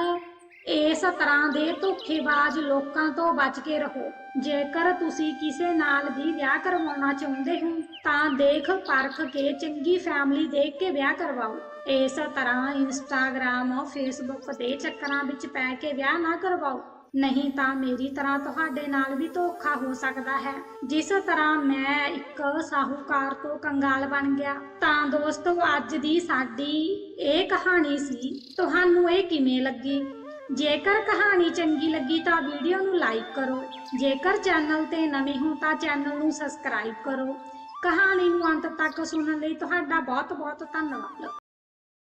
ਇਸ ਤਰ੍ਹਾਂ ਦੇ ਧੋਖੇਬਾਜ਼ ਲੋਕਾਂ ਤੋਂ ਬਚ ਕੇ ਰਹੋ। ਜੇਕਰ ਤੁਸੀਂ ਕਿਸੇ ਨਾਲ ਵੀ ਵਿਆਹ ਕਰਵਾਉਣਾ ਚਾਹੁੰਦੇ ਹੋ, ਤਾਂ ਦੇਖ ਪਰਖ ਕੇ ਚੰਗੀ ਫੈਮਿਲੀ ਦੇਖ ਕੇ ਵਿਆਹ ਕਰਵਾਓ। ਇਸ ਤਰ੍ਹਾਂ ਇੰਸਟਾਗ੍ਰਾਮ, ਫੇਸਬੁੱਕ ਤੇ ਚੱਕਰਾਂ ਵਿੱਚ ਪੈ ਕੇ ਵਿਆਹ ਨਾ ਕਰਵਾਓ। ਨਹੀਂ ਤਾਂ ਮੇਰੀ ਤਰ੍ਹਾਂ ਤੁਹਾਡੇ ਨਾਲ ਵੀ ਧੋਖਾ ਹੋ ਸਕਦਾ ਹੈ। ਜਿਸ ਤਰ੍ਹਾਂ ਮੈਂ ਇੱਕ ਸਾਹੂਕਾਰ ਤੋਂ ਕੰਗਾਲ ਬਣ ਗਿਆ, ਤਾਂ ਦੋਸਤੋ, ਅੱਜ ਦੀ ਸਾਡੀ ਇਹ ਕਹਾਣੀ ਸੀ, ਤੁਹਾਨੂੰ ਇਹ ਕਿਵੇਂ ਲੱਗੀ? ਜੇਕਰ ਕਹਾਣੀ ਚੰਗੀ ਲੱਗੀ ਤਾਂ ਵੀਡੀਓ ਨੂੰ ਲਾਈਕ ਕਰੋ। ਜੇਕਰ ਚੈਨਲ ਤੇ ਨਵੇਂ ਹੋ ਤਾਂ ਚੈਨਲ ਨੂੰ ਸਬਸਕ੍ਰਾਈਬ ਕਰੋ। ਕਹਾਣੀ ਨੂੰ ਅੰਤ ਤੱਕ ਸੁਣਨ ਲਈ ਤੁਹਾਡਾ ਬਹੁਤ ਬਹੁਤ ਧੰਨਵਾਦ।